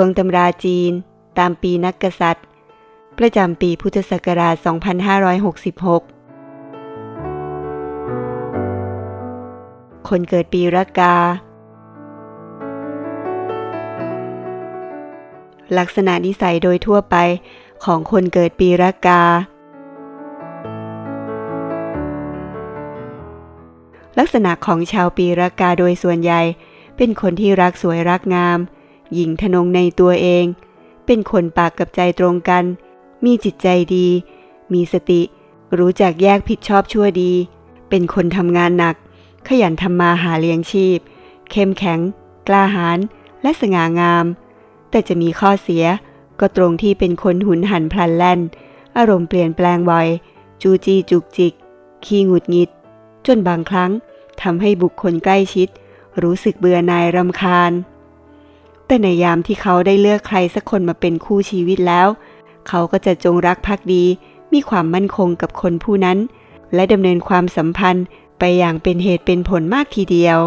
วงตำราจีน ตามปีนักกษัตริย์ ประจำปีพุทธศักราช 2566 คนเกิดปีรากา ลักษณะนิสัยโดยทั่วไปของคนเกิดปีรากา ลักษณะของชาวปีรากาโดยส่วนใหญ่เป็นคนที่รักสวยรักงาม หญิงทนงในตัวเอง เป็นคนปากกับใจตรงกัน มีจิตใจดี มีสติ รู้จักแยกผิดชอบชั่วดี เป็นคนทำงานหนัก ขยันทำมาหาเลี้ยงชีพ เข้มแข็ง กล้าหาญและสง่างาม แต่จะมีข้อเสียก็ตรงที่เป็นคนหุนหันพลันแล่น อารมณ์เปลี่ยนแปลงบ่อย จูจีจุกจิก ขี้หงุดหงิด จนบางครั้งทำให้บุคคลใกล้ชิด รู้สึกเบื่อหน่ายรำคาญ แต่ในยามที่เขาได้เลือกใครสักคนมาเป็นคู่ชีวิตแล้ว เขาก็จะจงรักภักดี มีความมั่นคงกับคนผู้นั้น และดำเนินความสัมพันธ์ไปอย่างเป็นเหตุเป็นผลมากทีเดียว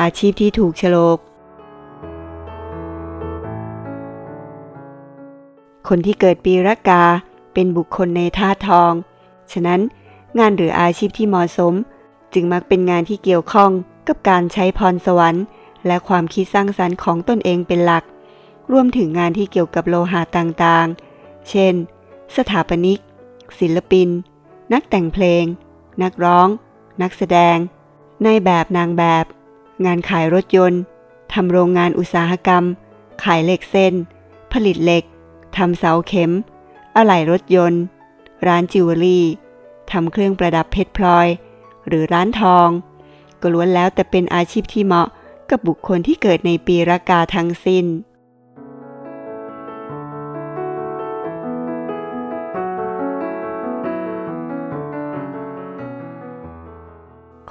อาชีพที่ถูกฉลก คนที่เกิดปีรากาเป็นบุคคลในธาตุทอง ฉะนั้น งานหรืออาชีพที่เหมาะสม จึงมักเป็นงานที่เกี่ยวข้องกับการใช้พรสวรรค์ และความคิดสร้างสรรค์ของตนเองเป็นหลัก รวมถึงงานที่เกี่ยวกับโลหะต่างๆ เช่น สถาปนิก ศิลปิน นักแต่งเพลง นักร้อง นักแสดง ในแบบนางแบบ งานขายรถยนต์ทำโรงงานอุตสาหกรรม ขายเหล็กเส้น ผลิตเหล็กทำเสาเข็ม อะไหล่รถยนต์ ร้านจิวเวลรี่ ทำเครื่องประดับเพชรพลอย หรือร้านทอง ก็ล้วนแล้วแต่เป็นอาชีพที่เหมาะกับบุคคลที่เกิดในปีรากาทั้งสิ้น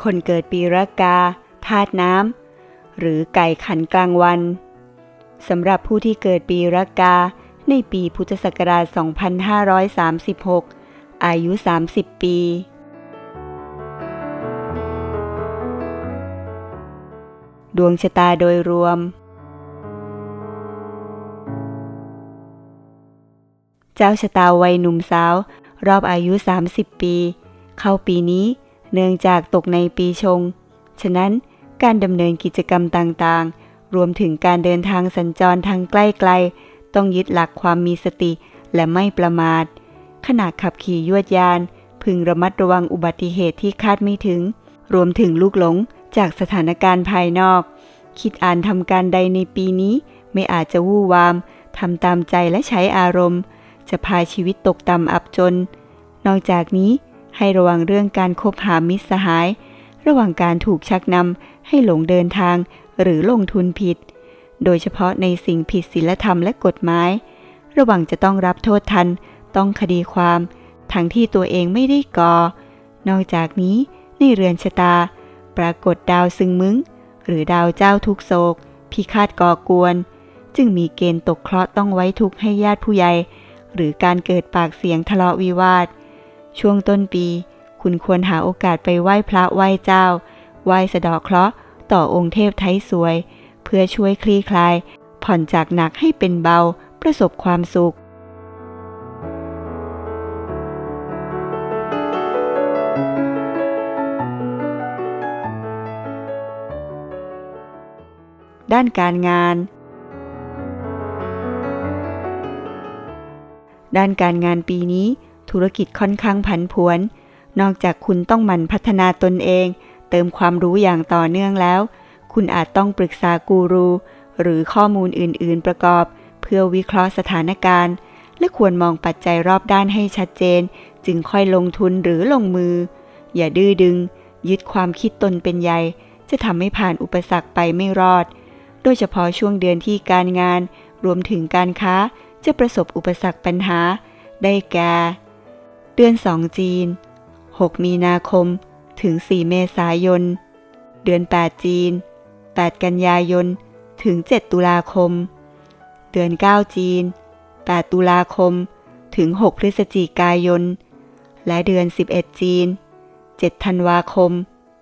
คนเกิดปีรากาธาตุน้ำหรือไก่ขันกลางวันสำหรับผู้ที่เกิดปีรากาในปีพุทธศักราช 2536 อายุ 30 ปี ดวงชะตาโดยรวม เจ้าชะตาวัยหนุ่มสาว รอบอายุ 30 ปี เข้าปีนี้เนื่องจากตกในปีชง ฉะนั้นการดำเนินกิจกรรมต่างๆ รวมถึงการเดินทางสัญจรทางใกล้ๆต้องยึดหลักความมีสติและไม่ประมาท ขณะขับขี่ยวดยาน พึงระมัดระวังอุบัติเหตุที่คาดไม่ถึง รวมถึงลูกหลงจากสถานการณ์ภายนอก คิดอ่านทำการใดในปีนี้ ไม่อาจจะวู่วามทำตามใจและใช้อารมณ์ จะพาชีวิตตกต่ำอับจน นอกจากนี้ให้ระวังเรื่องการคบหามิตรสหาย ระหว่างการถูกชักนำให้หลงเดินทางหรือลงทุนผิด โดยเฉพาะในสิ่งผิดศีลธรรมและกฎหมาย ระหว่างจะต้องรับโทษทัน ต้องคดีความ ทั้งที่ตัวเองไม่ได้ก่อ นอกจากนี้ในเรือนชะตา ปรากฏดาวซึงมึง หรือดาวเจ้าทุกโศก พิฆาตก่อกวน จึงมีเกณฑ์ตกเคราะห์ต้องไว้ทุกข์ให้ญาติผู้ใหญ่ หรือการเกิดปากเสียงทะเลาะวิวาท ช่วงต้นปี คุณควรหาโอกาสไปไหว้พระไหว้เจ้า ไหว้สะดาะเคราะห์ต่อองค์เทพไทยสวย เพื่อช่วยคลี่คลาย ผ่อนจากหนักให้เป็นเบาประสบความสุข ด้านการงาน ด้านการงานปีนี้ ธุรกิจค่อนข้างผันผวน นอกจากคุณต้องหมั่นพัฒนาตนเอง เติมความรู้อย่างต่อเนื่องแล้ว คุณอาจต้องปรึกษากูรู หรือข้อมูลอื่น ๆ ประกอบ เพื่อวิเคราะห์สถานการณ์และควรมองปัจจัยรอบด้านให้ชัดเจน จึงค่อยลงทุนหรือลงมือ อย่าดื้อดึง ยึดความคิดตนเป็นใหญ่ จะทำให้ผ่านอุปสรรคไปไม่รอด โดยเฉพาะช่วงเดือนที่การงาน รวมถึงการค้าจะประสบอุปสรรคปัญหา ได้แก่ เดือน2จีน 6 มีนาคม ถึง 4 เมษายน เดือน 8 จีน 8 กันยายน ถึง 7 ตุลาคม เดือน 9 จีน 8 ตุลาคม ถึง 6 พฤศจิกายน และเดือน 11 จีน 7 ธันวาคม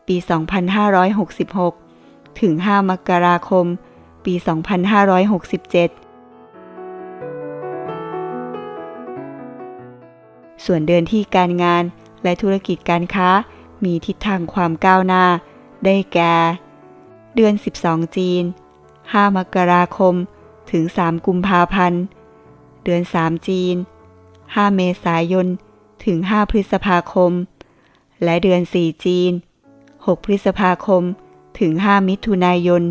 ปี 2566 ถึง 5 มกราคม ปี 2567ส่วนเดือนที่การงานและธุรกิจการค้ามีทิศทางความก้าวหน้า ได้แก่ เดือน 12 จีน 5 มกราคม ถึง 3 กุมภาพันธ์ เดือน 3 จีน 5 เมษายน ถึง 5 พฤษภาคม และเดือน 4 จีน 6 พฤษภาคม ถึง 5 มิถุนายน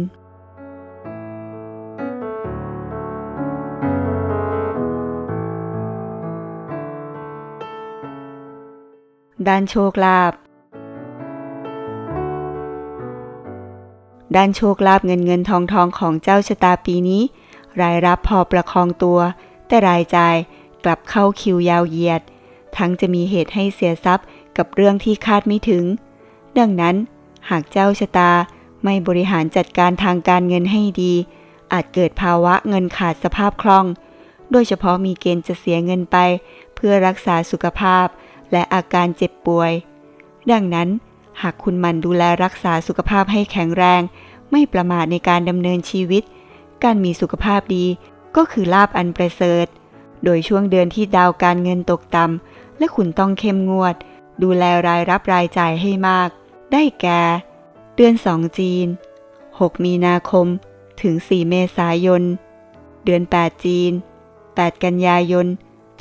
ด้านโชคลาภด้านโชคลาภเงินเงินทองทองของเจ้าชะตาปีนี้ รายรับพอประคองตัว แต่รายจ่ายกลับเข้าคิวยาวเหยียด ทั้งจะมีเหตุให้เสียทรัพย์กับเรื่องที่คาดไม่ถึง ดังนั้น หากเจ้าชะตาไม่บริหารจัดการทางการเงินให้ดี อาจเกิดภาวะเงินขาดสภาพคล่อง โดยเฉพาะมีเกณฑ์จะเสียเงินไป เพื่อรักษาสุขภาพ และอาการเจ็บป่วย ดังนั้นหากคุณหมันดูแลรักษาสุขภาพให้แข็งแรง ไม่ประมาทในการดำเนินชีวิต การมีสุขภาพดีก็คือลาบอันประเสริฐ โดยช่วงเดือนที่ดาวการเงินตกต่ำและคุณต้องเข้มงวด ดูแลรายรับรายจ่ายให้มาก ได้แก่ เดือน2จีน 6 มีนาคม ถึง 4 เมษายน เดือน 8 จีน 8 กันยายน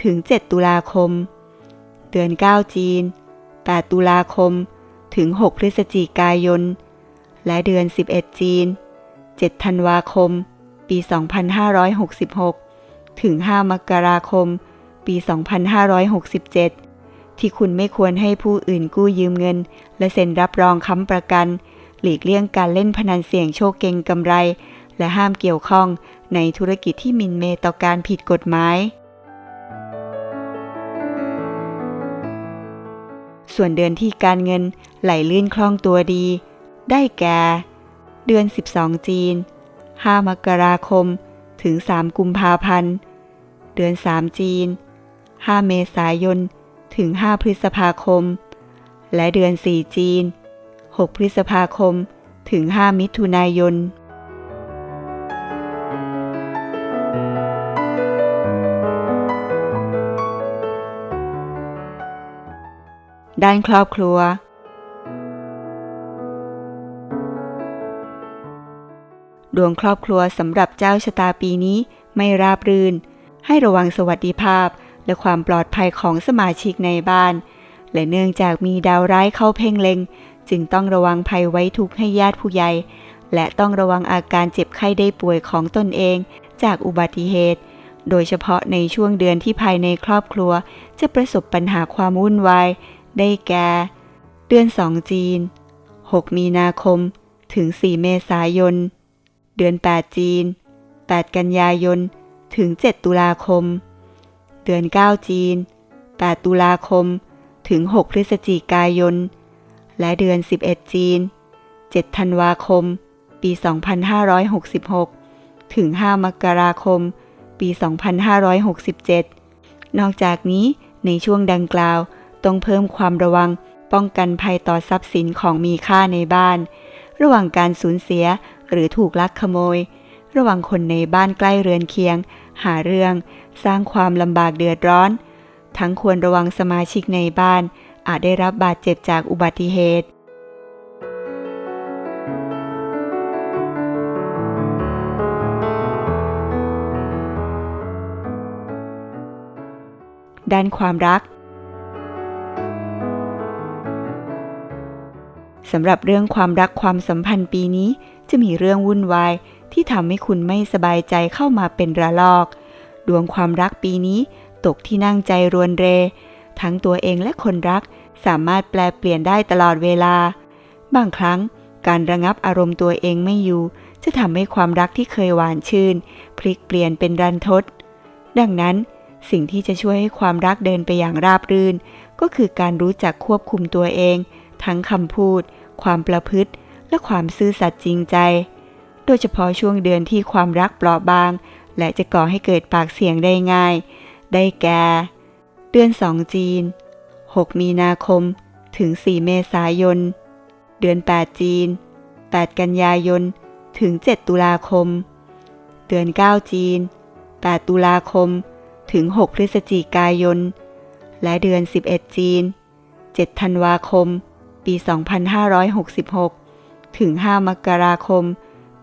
ถึง 7 ตุลาคม ดือน 9 จีน 8 ตุลาคม ถึง 6 พฤศจิกายน และเดือน 11 จีน 7 ธันวาคม ปี 2566 ถึง 5 มกราคม ปี 2567 ที่คุณไม่ควรให้ผู้อื่นกู้ยืมเงิน และเซ็นรับรองค้ำประกัน หลีกเลี่ยงการเล่นพนันเสี่ยงโชคเก่งกำไร และห้ามเกี่ยวข้องในธุรกิจที่มินเมต่อการผิดกฎหมาย ส่วนเดือนที่การเงินไหลลื่นคล่องตัวดี ได้แก่ เดือน 12 จีน 5 มกราคม ถึง 3 กุมภาพันธ์ เดือน 3 จีน 5 เมษายน ถึง 5 พฤษภาคม และเดือน 4 จีน 6 พฤษภาคม ถึง 5 มิถุนายน ด้านครอบครัว ดวงครอบครัวสำหรับเจ้าชะตาปีนี้ไม่ราบรื่น ให้ระวังสวัสดิภาพและความปลอดภัยของสมาชิกในบ้าน และเนื่องจากมีดาวร้ายเข้าเพ่งเล็ง จึงต้องระวังภัยไว้ทุกข์ให้ญาติผู้ใหญ่ และต้องระวังอาการเจ็บไข้ได้ป่วยของตนเอง จากอุบัติเหตุ โดยเฉพาะในช่วงเดือนที่ภายในครอบครัว จะประสบปัญหาความวุ่นวาย ได้แก่ เดือน2จีน 6 มีนาคม ถึง 4 เมษายน เดือน 8 จีน 8 กันยายน ถึง 7 ตุลาคม เดือน 9 จีน 8 ตุลาคม ถึง 6 พฤศจิกายน และเดือน 11 จีน 7 ธันวาคม ปี 2566 ถึง 5 มกราคม ปี 2567 นอกจากนี้ในช่วงดังกล่าว ต้องเพิ่มความระวัง ป้องกันภัยต่อทรัพย์สินของมีค่าในบ้าน ระหว่างการสูญเสียหรือถูกลักขโมย ระหว่างคนในบ้านใกล้เรือนเคียง หาเรื่อง สร้างความลำบากเดือดร้อน ทั้งควรระวังสมาชิกในบ้าน อาจได้รับบาดเจ็บจากอุบัติเหตุด้านความรัก สำหรับเรื่องความรักความสัมพันธ์ปีนี้จะมีเรื่องวุ่นวายที่ทำให้คุณไม่สบายใจเข้ามาเป็นระลอก ดวงความรักปีนี้ตกที่นั่งใจรวนเร ทั้งตัวเองและคนรักสามารถแปลเปลี่ยนได้ตลอดเวลา บางครั้งการระงับอารมณ์ตัวเองไม่อยู่ จะทำให้ความรักที่เคยหวานชื่น พลิกเปลี่ยนเป็นรันทด ดังนั้นสิ่งที่จะช่วยให้ความรักเดินไปอย่างราบรื่น ก็คือการรู้จักควบคุมตัวเอง ทั้งคำพูด ความประพฤติ และความซื่อสัตย์จริงใจ โดยเฉพาะช่วงเดือนที่ความรักเปราะบาง และจะก่อให้เกิดปากเสียงได้ง่าย ได้แก่ เดือน2จีน 6 มีนาคม ถึง 4 เมษายน เดือน 8 จีน 8 กันยายน ถึง 7 ตุลาคม เดือน 9 จีน 8 ตุลาคม ถึง 6 พฤศจิกายน และเดือน 11 จีน 7 ธันวาคม ปี 2566 ถึง 5 มกราคม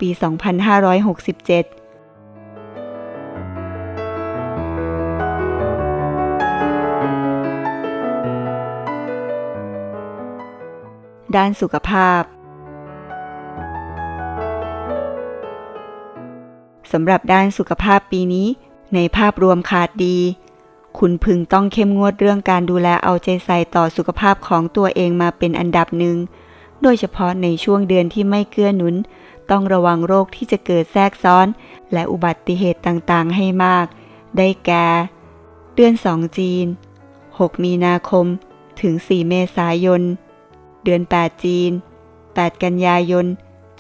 ปี 2567ด้านสุขภาพ สำหรับด้านสุขภาพปีนี้ ในภาพรวมขาดดี คุณพึงต้องเข้มงวดเรื่องการดูแลเอาใจใส่ต่อสุขภาพของตัวเองมาเป็นอันดับหนึ่ง โดยเฉพาะในช่วงเดือนที่ไม่เกื้อหนุน ต้องระวังโรคที่จะเกิดแทรกซ้อน และอุบัติเหตุต่างๆ ให้มาก ได้แก่ เดือน2จีน 6 มีนาคม ถึง 4 เมษายน เดือน 8 จีน 8 กันยายน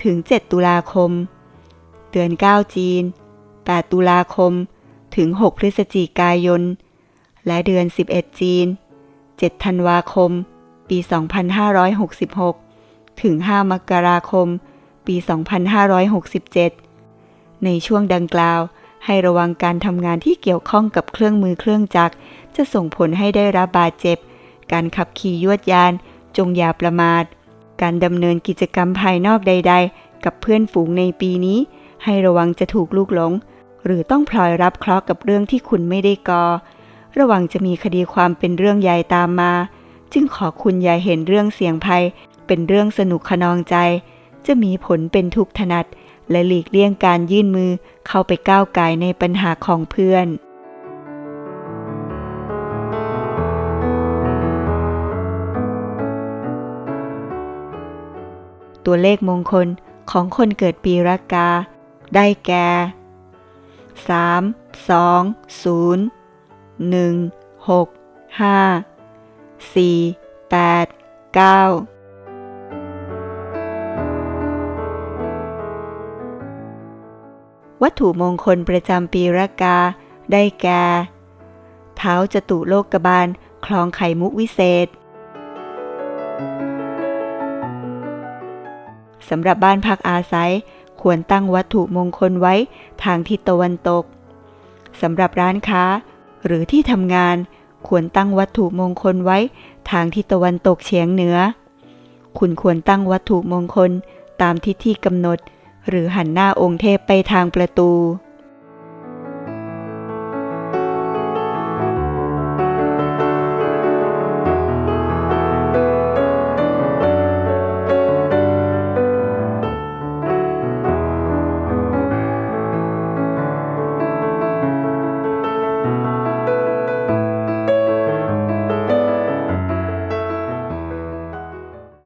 ถึง 7 ตุลาคม เดือน 9 จีน 8 ตุลาคม ถึง 6 พฤศจิกายน และเดือน 11 จีน 7 ธันวาคม ปี 2566 ถึง 5 มกราคม ปี 2567 ในช่วงดังกล่าว ให้ระวังการทำงานที่เกี่ยวข้องกับเครื่องมือเครื่องจักร จะส่งผลให้ได้รับบาดเจ็บ การขับขี่ยวดยาน จงอย่าประมาท การดำเนินกิจกรรมภายนอกใด ๆ กับเพื่อนฝูงในปีนี้ ให้ระวังจะถูกลูกหลง หรือต้องพลอยรับเคราะห์กับเรื่องที่คุณไม่ได้ก่อ ระวังจะมีคดีความเป็นเรื่องใหญ่ตามมา จึงขอคุณอย่าเห็นเรื่องเสี่ยงภัย เป็นเรื่องสนุกขนองใจ จะมีผลเป็นทุกข์ถนัด และหลีกเลี่ยงการยื่นมือเข้าไปก้าวไก่ในปัญหาของเพื่อนตัวเลขมงคลของคนเกิดปีรากา ได้แก่ 3 2 0 1 6 5 4 8 9วัตถุมงคลประจำปีรากาได้แก่เท้าจตุโลกบาลคลองไข่มุกวิเศษสำหรับบ้านพักอาศัย ควรตั้งวัตถุมงคลไว้ทางทิศตะวันตก สำหรับร้านค้า หรือที่ทำงาน ควรตั้งวัตถุมงคลไว้ทางทิศตะวันตกเฉียงเหนือ คุณควรตั้งวัตถุมงคลตามทิศที่กำหนด หรือหันหน้าองค์เทพไปทางประตู